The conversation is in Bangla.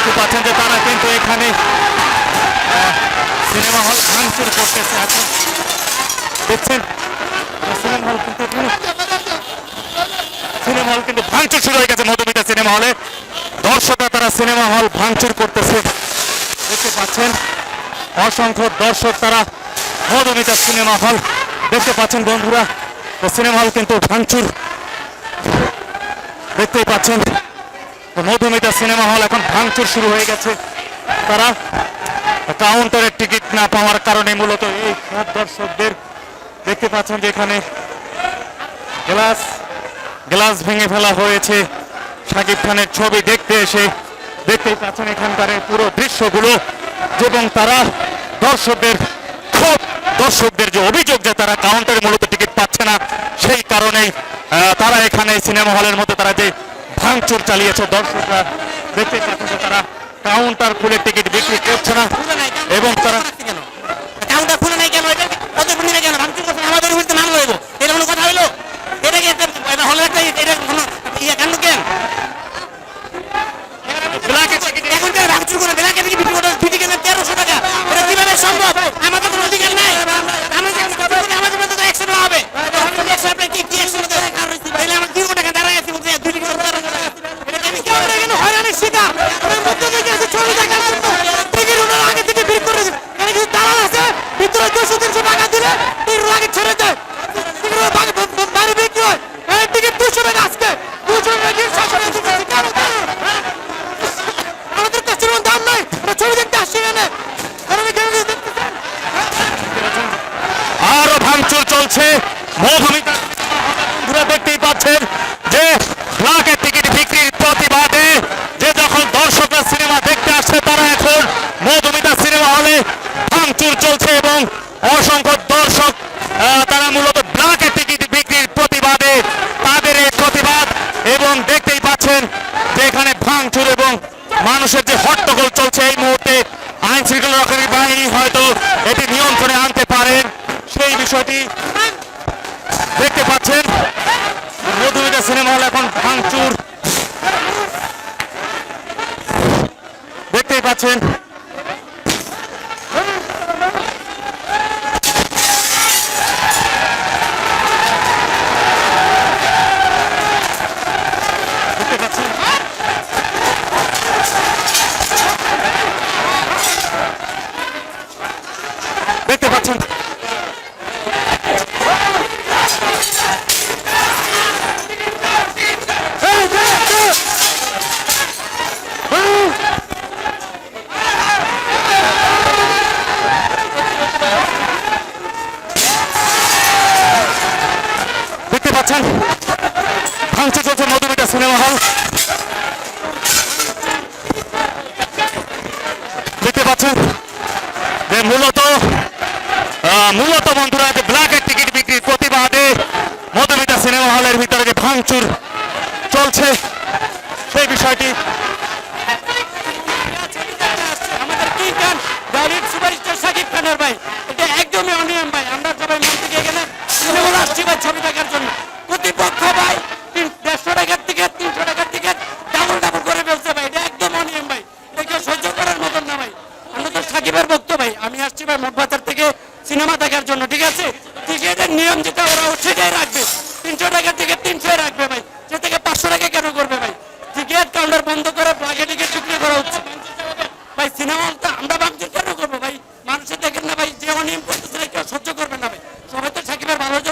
দেখতে পাচ্ছেন যে তারা কিন্তু এখানে সিনেমা হল ভাঙচুর করতেছে এখন। দেখছেন? সিনেমা হল কিন্তু সিনেমা হল কিন্তু ভাঙচুর শুরু হয়ে গেছে মধুমিতা সিনেমা হলে। দর্শকরা তারা সিনেমা হল ভাঙচুর করতেছে। দেখতে পাচ্ছেন? অসংখ্য দর্শক তারা মধুমিতা সিনেমা হল দেখতে পাচ্ছেন বন্ধুরা। সিনেমা হল কিন্তু ভাঙচুর। দেখতেই পাচ্ছেন মধুমিতা সিনেমা হল এখন ভাঙচুর শুরু হয়ে গেছে। তারা কাউন্টারের টিকিট না পাওয়ার কারণে মূলত এই দর্শকদের দেখতে পাচ্ছেন যে এখানে গ্লাস গ্লাস ভেঙে ফেলা হয়েছে। শাকিব খানের ছবি দেখতে এসে দেখতেই পাচ্ছেন এখানকার পুরো দৃশ্যগুলো এবং তারা দর্শকদের খুব দর্শকদের যে অভিযোগ যে তারা কাউন্টারে মূলত টিকিট পাচ্ছে না কারণেই তারা এখানে সিনেমা হলের মধ্যে তারা যে ভাঙচুর চালিয়েছে, দর্শকরা দেখতে তারা কাউন্টার খুলে টিকিট বিক্রি করছে না। এবং তারা কাউন্টার খুলে নাই কেন এটা ওদের খুলে নাই কেন ভাঙচুর করছেন আমাদের বিরুদ্ধে মামলা হইব এটা কোনো কথা হইল এটা কি একটা এটা হলো একটা এটা কোনো ইয়ে কাণ্ড কেন ব্ল্যাকে টিকিট এখন কেন ভাঙচুর করে বেলাকে থেকে বিক্রি করে বিক্রি কেন তেরোশো টাকা এটা কীভাবে সম্ভব আমাদের কোনো অধিকার নাই আমাদের আমাদের মধ্যে তো একশো টাকা হবে একশো আপনি কি কি একশো টাকা তাহলে আমার দুই টাকা দাঁড়ায় আছি বলতে দুই টাকা দাঁড়ায় এটা কি কেউ এখানে হয়রানির শিকার ওদের মধ্যে থেকে এসে ছবি দেখার জন্য টিকিট ওনার আগে থেকে বিক্রি করে দেবে এখানে কিছু দালাল আছে ভিতরে দুশো তিনশো টাকা দিলে টিকিট আগে ছেড়ে ওরা বাড়ি বিক্রি হয়। এই টিকিট দুশো টাকা আজকে। দুশো টাকা আমাদের কাছে দাম নাই। ছবি দেখতে আসছি এখানে আরও ভাঙচুর চলছে। মধুমিতা বন্ধুরা দেখতেই পাচ্ছেন যে ব্লকের টিকিট বিক্রির প্রতিবাদে যে যখন দর্শকরা সিনেমা দেখতে আসছে তারা এখন মধুমিতা সিনেমা হলে ভাঙচুর চলছে এবং অসংখ্য দর্শক আহ, তারা মূলত ব্লকের টিকিট বিক্রির প্রতিবাদে তাদের এই প্রতিবাদ এবং দেখতেই পাচ্ছেন যে এখানে ভাঙচুর এবং মানুষের যে হট্টগোল চলছে এই মুহূর্তে আইন শৃঙ্খলা বাহিনী হয়তো এটি নিয়ন্ত্রণে আনতে পারেন। সেই বিষয়টি দেখতে পাচ্ছেন। মধুমিতা সিনেমা হল এখন ভাঙচুর। দেখতেই পাচ্ছেন। চলছে মধুমিতা সিনেমা হল। দেখতে পাচ্ছেন যে মূলত মূলত বন্ধুরা, যে ব্ল্যাকের টিকিট বিক্রির প্রতিবাদে মধুমিতা সিনেমা হলের ভিতরে যে ভাঙচুর চলছে, সেই বিষয়টি একদমই অনিয়ম ভাই। আমরা সবাই মন থেকে এখানে আসছি ভাই ছবি দেখার জন্য। প্রতিপক্ষ আসবে বাজার থেকে সিনেমা দেখার জন্য, ঠিক আছে? টিকিটের নিয়ম যেটা ওরা সেটাই রাখবে। তিনশো টাকার থেকে তিনশো রাখবে ভাই। সে থেকে পাঁচশো টাকা কেন করবে ভাই? টিকিট কাউন্টার বন্ধ করে ব্লাগে টিকিট বিক্রি করা হচ্ছে। ভাই, সিনেমা আমরা ভাবছি কেন করব ভাই? মানুষের দেখেন না ভাই, যে অনিয়ম করতে